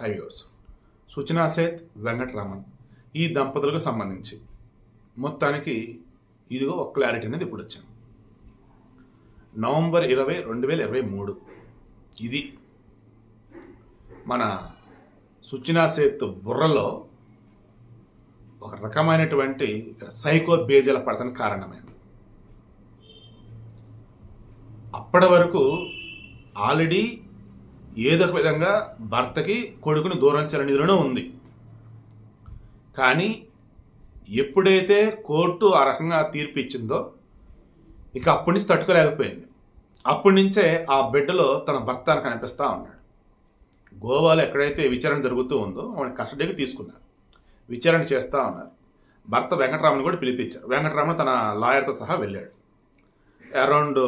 హైవ్యూర్స్ Suchana Seth Venkataraman. ఈ దంపతులకు సంబంధించి మొత్తానికి ఇదిగో ఒక క్లారిటీ అనేది ఇప్పుడు వచ్చింది నవంబర్ ఇరవై రెండు వేల ఇరవై మూడు. ఇది మన సుచనా సేత్ బుర్రలో ఒక రకమైనటువంటి సైకో బేజల పడతని కారణమైంది. అప్పటి వరకు ఆల్రెడీ ఏదో ఒక విధంగా భర్తకి కొడుకుని దూరం ఉంది. కానీ ఎప్పుడైతే కోర్టు ఆ రకంగా తీర్పు ఇచ్చిందో ఇక అప్పటి నుంచి తట్టుకోలేకపోయింది. అప్పటి నుంచే ఆ బిడ్డలో తన భర్త అని కనిపిస్తూ ఉన్నాడు. గోవాలో ఎక్కడైతే విచారణ జరుగుతూ ఉందో ఆమె కస్టడీకి తీసుకున్నారు. విచారణ చేస్తూ ఉన్నారు. భర్త వెంకటరామన్ కూడా పిలిపించారు. వెంకటరామన్ తన లాయర్తో సహా వెళ్ళాడు. అరౌండ్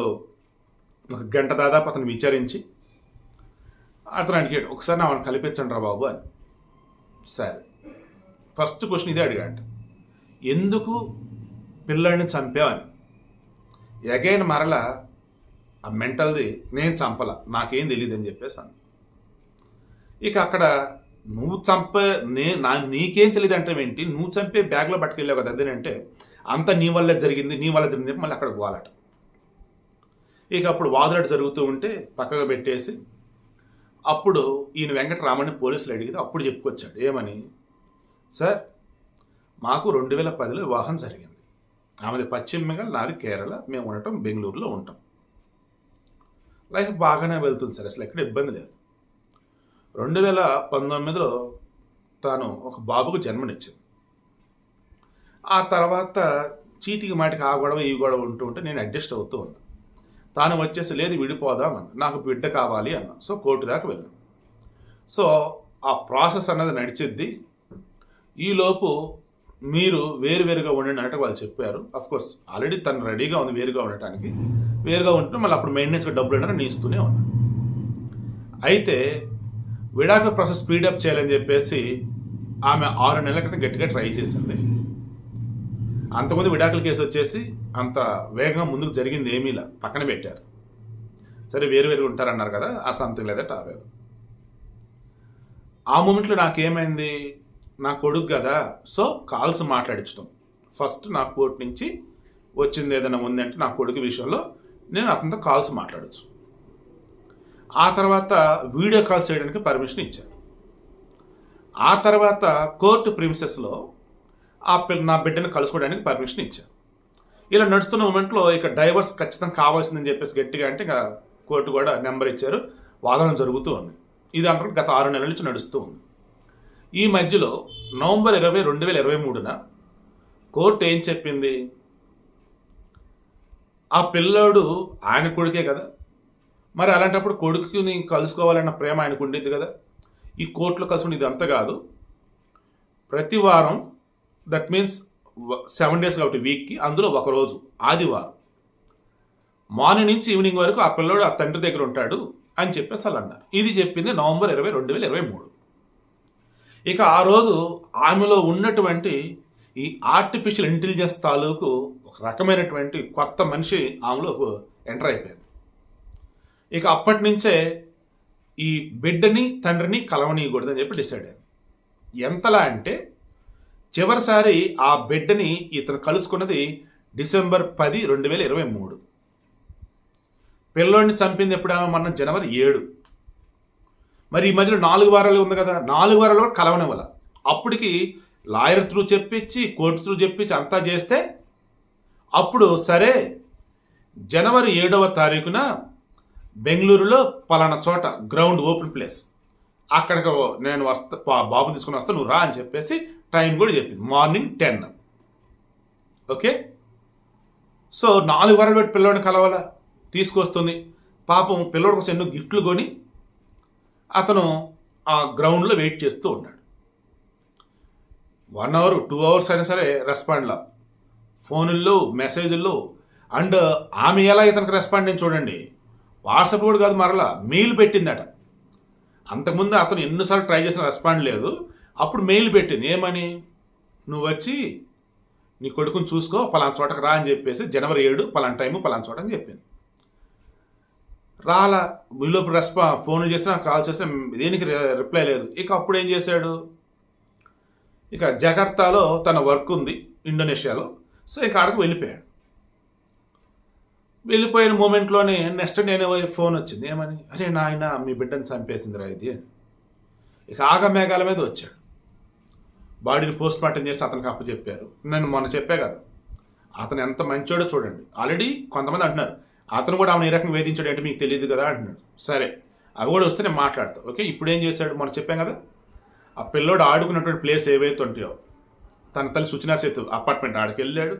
ఒక గంట దాదాపు అతను విచారించి అతను అడిగాడు ఒకసారి నా వాళ్ళని కల్పించండి రా బాబు అని. సరే. ఫస్ట్ క్వశ్చన్ ఇదే అడిగాడు ఎందుకు పిల్లల్ని చంపావని ఎగైన్ మరల ఆ మెంటల్ది నేను చంపల నాకేం తెలియదు అని చెప్పేసి అన్న ఇక అక్కడ నువ్వు చంపే నే నా నీకేం తెలియదు అంటే ఏంటి? నువ్వు చంపే బ్యాగ్లో పట్టుకెళ్ళావు కదా అదేనంటే అంత నీ వల్లే జరిగింది నీ వల్ల జరిగింది చెప్పి మళ్ళీ అక్కడ పోవాలట. ఇక అప్పుడు వాదులట జరుగుతూ ఉంటే పక్కగా పెట్టేసి అప్పుడు ఈయన వెంకటరామని పోలీసులు అడిగితే అప్పుడు చెప్పుకొచ్చాడు. ఏమని? సార్ మాకు రెండు వేల పదిలో వివాహం జరిగింది. ఆమెది పశ్చిమ బెంగాల్ నాది కేరళ. మేము ఉండటం బెంగళూరులో ఉంటాం. లైఫ్ బాగానే వెళ్తుంది సార్. అసలు ఎక్కడ ఇబ్బంది లేదు. రెండు వేల పంతొమ్మిదిలో తాను ఒక బాబుకు జన్మనిచ్చింది. ఆ తర్వాత చీటికి మాటికి ఆ గొడవ ఈ గొడవ ఉంటూ ఉంటే నేను అడ్జస్ట్ అవుతూ ఉన్నాను తాను వచ్చేసి లేదు విడిపోదాం అన్న. నాకు బిడ్డ కావాలి అన్న. సో కోర్టు దాకా వెళ్ళాను సో ఆ ప్రాసెస్ అన్నది నడిచిద్ది. ఈలోపు మీరు వేరువేరుగా ఉండండి అన్నట్టు వాళ్ళు చెప్పారు. అఫ్ కోర్స్ ఆల్రెడీ తను రెడీగా ఉంది వేరుగా ఉండటానికి. వేరుగా ఉంటే మళ్ళీ అప్పుడు మెయింటెనెన్స్గా డబ్బులు అంటే నేను ఇస్తూనే ఉన్నాను అయితే విడాకుల ప్రాసెస్ స్పీడప్ చేయాలని చెప్పేసి ఆమె ఆరు నెలల క్రితం గట్టిగా ట్రై చేసింది. అంతకుముందు విడాకుల కేసు వచ్చేసి అంత వేగంగా ముందుకు జరిగింది ఏమీలా పక్కన పెట్టారు. సరే వేరు వేరు ఉంటారన్నారు కదా ఆ సంథింగ్ లేదా టావేరు ఆ మూమెంట్లో నాకేమైంది? నా కొడుకు కదా. సో కాల్స్ మాట్లాడించడం ఫస్ట్ నా కోర్టు నుంచి వచ్చింది ఏదైనా ఉందంటే నా కొడుకు విషయంలో నేను అతనితో కాల్స్ మాట్లాడచ్చు. ఆ తర్వాత వీడియో కాల్స్ చేయడానికి పర్మిషన్ ఇచ్చారు. ఆ తర్వాత కోర్టు ప్రిమిసెస్లో ఆ పిల్ల నా బిడ్డను కలుసుకోవడానికి పర్మిషన్ ఇచ్చారు. ఇలా నడుస్తున్న మూమెంట్లో ఇక డైవర్స్ ఖచ్చితంగా కావాల్సిందని చెప్పేసి గట్టిగా అంటే ఇక కోర్టు కూడా నెంబర్ ఇచ్చారు. వాదన జరుగుతూ ఉంది ఇది అంతా గత ఆరు నెలల నుంచి నడుస్తూ ఉంది. ఈ మధ్యలో నవంబర్ ఇరవై రెండు వేల ఇరవై మూడున కోర్టు ఏం చెప్పింది? ఆ పిల్లోడు ఆయన కొడుకే కదా. మరి అలాంటప్పుడు కొడుకుని కలుసుకోవాలన్న ప్రేమ ఆయనకు ఉండేది కదా. ఈ కోర్టులో కలుసుకుని ఇది అంత కాదు. ప్రతి వారం దట్ మీన్స్ సెవెన్ డేస్ కాబట్టి వీక్కి అందులో ఒక రోజు ఆదివారం. మార్నింగ్ నుంచి ఈవినింగ్ వరకు ఆ పిల్లోడు ఆ తండ్రి దగ్గర ఉంటాడు అని చెప్పేసి వాళ్ళు అన్నారు. ఇది చెప్పింది నవంబర్ ఇరవై రెండు వేల ఇరవై మూడు. ఇక ఆ రోజు ఆమెలో ఉన్నటువంటి ఈ ఆర్టిఫిషియల్ ఇంటెలిజెన్స్ తాలూకు ఒక రకమైనటువంటి కొత్త మనిషి ఆమెలో ఎంటర్ అయిపోయింది. ఇక అప్పటి నుంచే ఈ బిడ్డని తండ్రిని కలవనీయకూడదని చెప్పి డిసైడ్ అయింది. ఎంతలా అంటే చివరిసారి ఆ బిడ్డని ఇతను కలుసుకున్నది డిసెంబర్ పది రెండు వేల ఇరవై మూడు. పిల్లోడిని చంపింది ఎప్పుడేమో మన జనవరి ఏడు. మరి ఈ మధ్యలో నాలుగు వారాలు ఉంది కదా. నాలుగు వారాలు కూడా కలవనివ్వాల. అప్పటికి లాయర్ త్రూ చెప్పించి కోర్టు త్రూ చెప్పించి అంతా చేస్తే అప్పుడు సరే జనవరి ఏడవ తారీఖున బెంగళూరులో పలానా చోట గ్రౌండ్ ఓపెన్ ప్లేస్. అక్కడికి నేను వస్తా బాబు తీసుకుని వస్తా నువ్వు రా అని చెప్పేసి టైం కూడా చెప్పింది. Morning ten. ఓకే? సో నాలుగు వారాలు పెట్టి పిల్లోడిని కలవాల? తీసుకొస్తుంది. పాపం పిల్లోడి కోసం ఎన్నో గిఫ్ట్లు కొని అతను ఆ గ్రౌండ్లో వెయిట్ చేస్తూ ఉన్నాడు. వన్ అవర్ టూ అవర్స్ అయినా సరే రెస్పాండ్లా ఫోనుల్లో మెసేజ్ల్లో అండ్ ఆమె ఎలా ఇతనికి రెస్పాండ్ అని చూడండి. వాట్సాప్ కూడా కాదు మరలా మెయిల్ పెట్టిందట. అంతకుముందు అతను ఎన్నిసార్లు ట్రై చేసిన రెస్పాండ్ లేదు. అప్పుడు మెయిల్ పెట్టింది. ఏమని? నువ్వు వచ్చి నీ కొడుకుని చూసుకో పలానా చోటకు రా అని చెప్పేసి జనవరి ఏడు పలానా టైము పలానా చోట అని చెప్పింది. రాలా వీలోపు రెస్పా ఫోన్లు చేస్తే నాకు కాల్ చేస్తే దేనికి రి- రిప్లై లేదు. ఇక అప్పుడు ఏం చేశాడు? ఇక జకర్తాలో తన వర్క్ ఉంది ఇండోనేషియాలో. సో ఇక ఆడకు వెళ్ళిపోయాడు. వెళ్ళిపోయిన మూమెంట్లోనే నెక్స్ట్ నేను ఫోన్ వచ్చింది. ఏమని? అరే నాయన మీ బిడ్డను చంపేసిందిరా ఇది ఇక ఆగమేఘాల మీద వచ్చాడు. బాడీని పోస్ట్ మార్టం చేసి అతనికి అప్పచెప్పారు నేను మొన్న చెప్పా కదా. అతను ఎంత మంచోడో చూడండి. ఆల్రెడీ కొంతమంది అంటున్నారు అతను కూడా ఆమెను ఏ రకంగా వేధించాడు అంటే మీకు తెలియదు కదా అంటున్నాడు. సరే అవి కూడా వస్తే నేను మాట్లాడతా ఓకే? ఇప్పుడు ఏం చేశాడు? మొన్న చెప్పాం కదా. ఆ పిల్లోడు ఆడుకున్నటువంటి ప్లేస్ ఏవైతే ఉంటాయో తన తల్లి సుచనా సేతు అపార్ట్మెంట్ ఆడికి వెళ్ళాడు.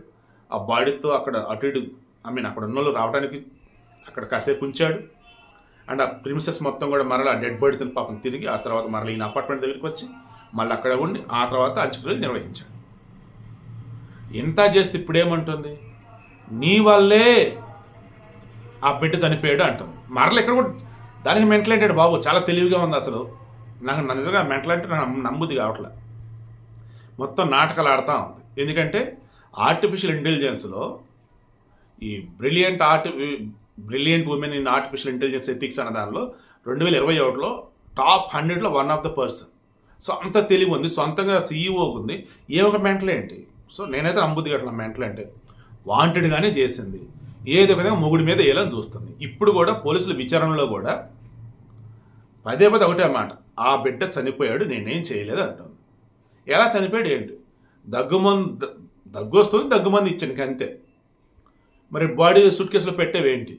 ఆ బాడీతో అక్కడ అటు ఇటు ఐ మీన్ అక్కడ ఉన్న వాళ్ళు రావడానికి అక్కడ కాసేపు ఉంచాడు. అండ్ ఆ ప్రిమిసెస్ మొత్తం కూడా మరలా డెడ్ బాడీతో పాపం తిరిగి ఆ తర్వాత మరలా ఈయన అపార్ట్మెంట్ దగ్గరికి వచ్చి మళ్ళీ అక్కడ ఉండి ఆ తర్వాత అంత్యక్రియలు నిర్వహించాడు. ఇంత చేస్తే ఇప్పుడేమంటుంది? నీ వల్లే ఆ బిడ్డ చనిపోయాడు అంటుంది. మరలు ఇక్కడ కూడా దానికి మెంటల్ బాబు? చాలా తెలివిగా ఉంది అసలు. నాకు నిజంగా మెంటల్ అంటే నాకు నమ్ముది కావట్లే. మొత్తం నాటకాలు ఆడుతూ ఉంది. ఎందుకంటే ఆర్టిఫిషియల్ ఇంటెలిజెన్స్లో ఈ brilliant ఆర్టి brilliant women in artificial intelligence ethics అనే దానిలో రెండు వేల ఇరవై ఒకటిలో టాప్ హండ్రెడ్లో one of the person so అంత తెలివి ఉంది సొంతంగా సీఈఓ ఉంది. ఏ ఒక మెంటలే ఏంటి? సో నేనైతే నమ్ముద్ది కట్టిన మెంటలే అంటే వాంటెడ్గానే చేసింది. ఏదో విధంగా మొగుడి మీద వేయాలని చూస్తుంది. ఇప్పుడు కూడా పోలీసుల విచారణలో కూడా పదే పదే ఒకటే మాట ఆ బిడ్డ చనిపోయాడు నేనేం చేయలేదు అంటుంది. ఎలా చనిపోయాడు ఏంటి? దగ్గుమందు దగ్గు వస్తుంది దగ్గుమంది ఇచ్చాను అంతే మరి బాడీ సూట్ కేసులో పెట్టేవేంటి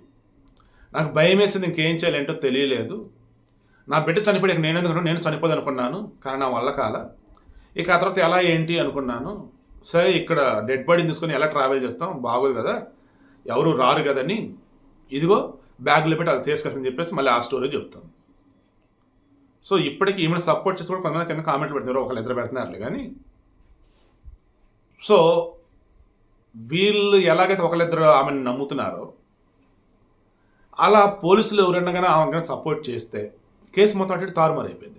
నాకు భయం వేసింది ఇంకేం చేయాలంటో తెలియలేదు. నా బిడ్డ చనిపోయాక నేను ఎందుకు నేను చనిపోదు అనుకున్నాను కానీ నా వల్ల కాల. ఇక ఆ తర్వాత ఎలా ఏంటి అనుకున్నాను సరే ఇక్కడ డెడ్ బాడీని తీసుకొని ఎలా ట్రావెల్ చేస్తాం? బాగోదు కదా ఎవరు రారు కదని. ఇదిగో బ్యాగ్లో పెట్టి అది తీసుకెళ్ళని చెప్పేసి మళ్ళీ ఆ స్టోరీ చెప్తాం సో ఇప్పటికి ఈమెను సపోర్ట్ చేసి కూడా కొంతమంది కింద కామెంట్లు పెడుతున్నారు ఒకళ్ళు ఇద్దరు పెడుతున్నారులే కానీ. సో వీళ్ళు ఎలాగైతే ఒకళ్ళిద్దరు ఆమెను నమ్ముతున్నారో అలా పోలీసులు ఎవరైనా కానీ ఆమె సపోర్ట్ చేస్తే కేసు మొత్తం అటు తారుమారైపోయింది తారుమారు అయిపోయింది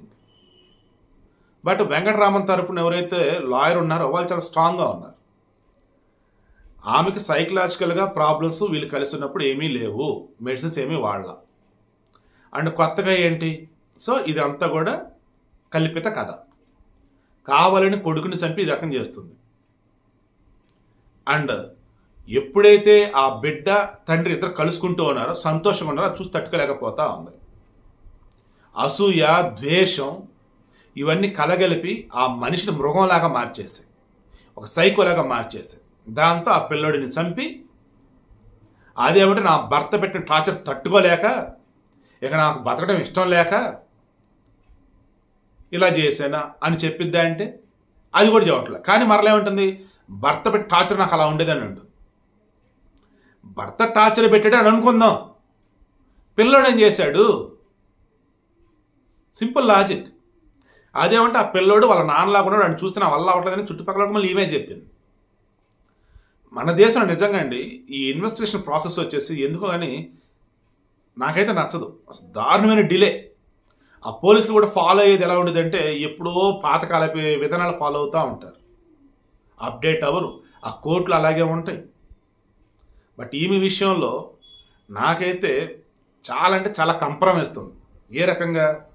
బట్ వెంకటరామన్ తరపున ఎవరైతే లాయర్ ఉన్నారో వాళ్ళు చాలా స్ట్రాంగ్గా ఉన్నారు. ఆమెకి సైకలాజికల్గా ప్రాబ్లమ్స్ వీళ్ళు కలిసి ఉన్నప్పుడు ఏమీ లేవు. మెడిసిన్స్ ఏమీ వాడాల. అండ్ కొత్తగా ఏంటి? సో ఇదంతా కూడా కల్పిత కథ. కావాలని కొడుకుని చంపి ఈ రకం చేస్తుంది. అండ్ ఎప్పుడైతే ఆ బిడ్డ తండ్రి ఇద్దరు కలుసుకుంటూ ఉన్నారో సంతోషంగా ఉన్నారో చూసి తట్టుకోలేకపోతా ఉంది. అసూయ ద్వేషం ఇవన్నీ కలగలిపి ఆ మనిషిని మృగంలాగా మార్చేసాయి ఒక సైకోలాగా మార్చేసాయి దాంతో ఆ పిల్లోడిని చంపి అదేమంటే నా భర్త పెట్టిన టార్చర్ తట్టుకోలేక ఇక నాకు బతకడం ఇష్టం లేక ఇలా చేసానా అని చెప్పిద్దా అంటే అది కూడా చెప్పట్లేదు కానీ మరలా భర్త పెట్టి టార్చర్ నాకు అలా ఉండేదని ఉంటుంది భర్త టార్చర్ పెట్టాడు అని అనుకుందాం. పిల్లోడు ఏం చేశాడు? Simple logic. అదేమంటే ఆ పిల్లోడు వాళ్ళ నాన్నలాగా ఉన్నాడు అని చూస్తే నా వల్ల అవ్వట్లేదని చుట్టుపక్కల మళ్ళీ ఈమె చెప్పింది. మన దేశంలో నిజంగా అండి ఈ ఇన్వెస్టిగేషన్ ప్రాసెస్ వచ్చేసి ఎందుకో కానీ నాకైతే నచ్చదు. దారుణమైన డిలే. ఆ పోలీసులు కూడా ఫాలో అయ్యేది ఎలా ఉండేదంటే ఎప్పుడో పాతకాల విధానాలు ఫాలో అవుతూ ఉంటారు. అప్డేట్ అవ్వరు. ఆ కోర్టులు అలాగే ఉంటాయి. బట్ ఈమె విషయంలో నాకైతే చాలా అంటే చాలా కంప్రమైస్తుంది ఏ రకంగా?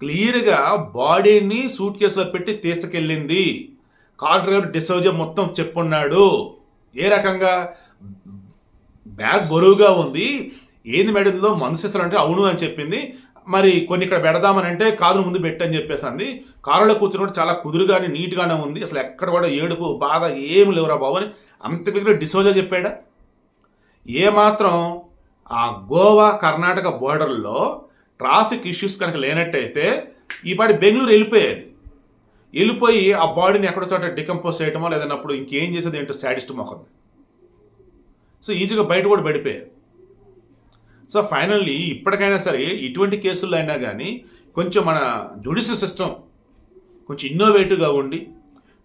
క్లియర్గా బాడీని సూట్ కేసులో పెట్టి తీసుకెళ్ళింది. కార్ డ్రైవర్ డిసౌజా మొత్తం చెప్పున్నాడు. ఏ రకంగా? బ్యాగ్ బరువుగా ఉంది. ఏంది మేడం ఇందులో? అంటే అవును అని చెప్పింది. మరి కొన్ని ఇక్కడ పెడదామని అంటే కారు ముందు పెట్టని చెప్పేసి అంది కారులో కూర్చున్నప్పుడు చాలా కుదురుగానే నీట్గానే ఉంది. అసలు ఎక్కడ కూడా ఏడుపు బాధ ఏమి లేవురా బాబు అని అంత క్లియర్గా డిసోజా చెప్పాడా? ఏమాత్రం ఆ గోవా కర్ణాటక బోర్డర్లో ట్రాఫిక్ ఇష్యూస్ కనుక లేనట్టయితే ఈ పాటి బెంగళూరు వెళ్ళిపోయేది. వెళ్ళిపోయి ఆ బాడీని ఎక్కడో చోట డికంపోజ్ చేయటమో లేదన్నప్పుడు ఇంకేం చేసేది ఏంటో శాడిస్ట్ మొహం సో ఈజీగా బయట కూడా పడిపోయేది. సో ఫైనల్లీ ఇప్పటికైనా సరే ఇటువంటి కేసుల్లో అయినా కానీ కొంచెం మన జ్యుడిషియల్ సిస్టమ్ కొంచెం ఇన్నోవేటివ్గా ఉండి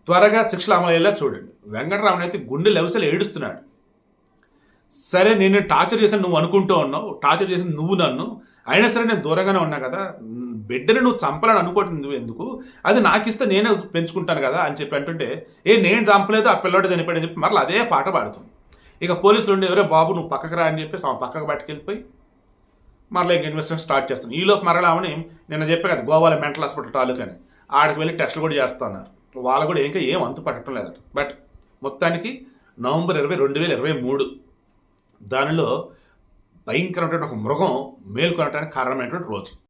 త్వరగా శిక్షలు అమలయ్యేలా చూడండి. వెంకటరామన్ అయితే గుండె లెవసలు ఏడుస్తున్నాడు. సరే నేను టార్చర్ చేశాను నువ్వు అనుకుంటూ ఉన్నావు టార్చర్ చేసిన నువ్వు నన్ను అయినా సరే నేను దూరంగానే ఉన్నా కదా బిడ్డని నువ్వు చంపాలని అనుకోవటం నువ్వు ఎందుకు? అది నాకు ఇస్తే నేనే పెంచుకుంటాను కదా అని చెప్పి అంటుంటే ఏ నేను చంపలేదు ఆ పిల్లోడు చనిపోయాడు అని చెప్పి మరలా అదే పాట పాడుతుంది. ఇక పోలీసులు ఉండి ఎవరే బాబు నువ్వు పక్కకు రా అని చెప్పి పక్కకు పట్టుకెళ్ళిపోయి మరలా ఇంక ఇన్వెస్టిగేషన్ స్టార్ట్ చేస్తాను ఈలోపు మరలా ఆమెని నిన్న చెప్పే కదా గోవాలో మెంటల్ హాస్పిటల్ టాలుక్ అని. ఆడికి వెళ్ళి టెస్టులు కూడా చేస్తున్నారు వాళ్ళు కూడా ఇంకా ఏం అంతు పట్టడం లేదట. బట్ మొత్తానికి నవంబర్ ఇరవై రెండు వేల ఇరవై మూడు దానిలో భయంకరమైనటువంటి ఒక మృగం మేల్కొనటానికి కారణమైనటువంటి రోజు.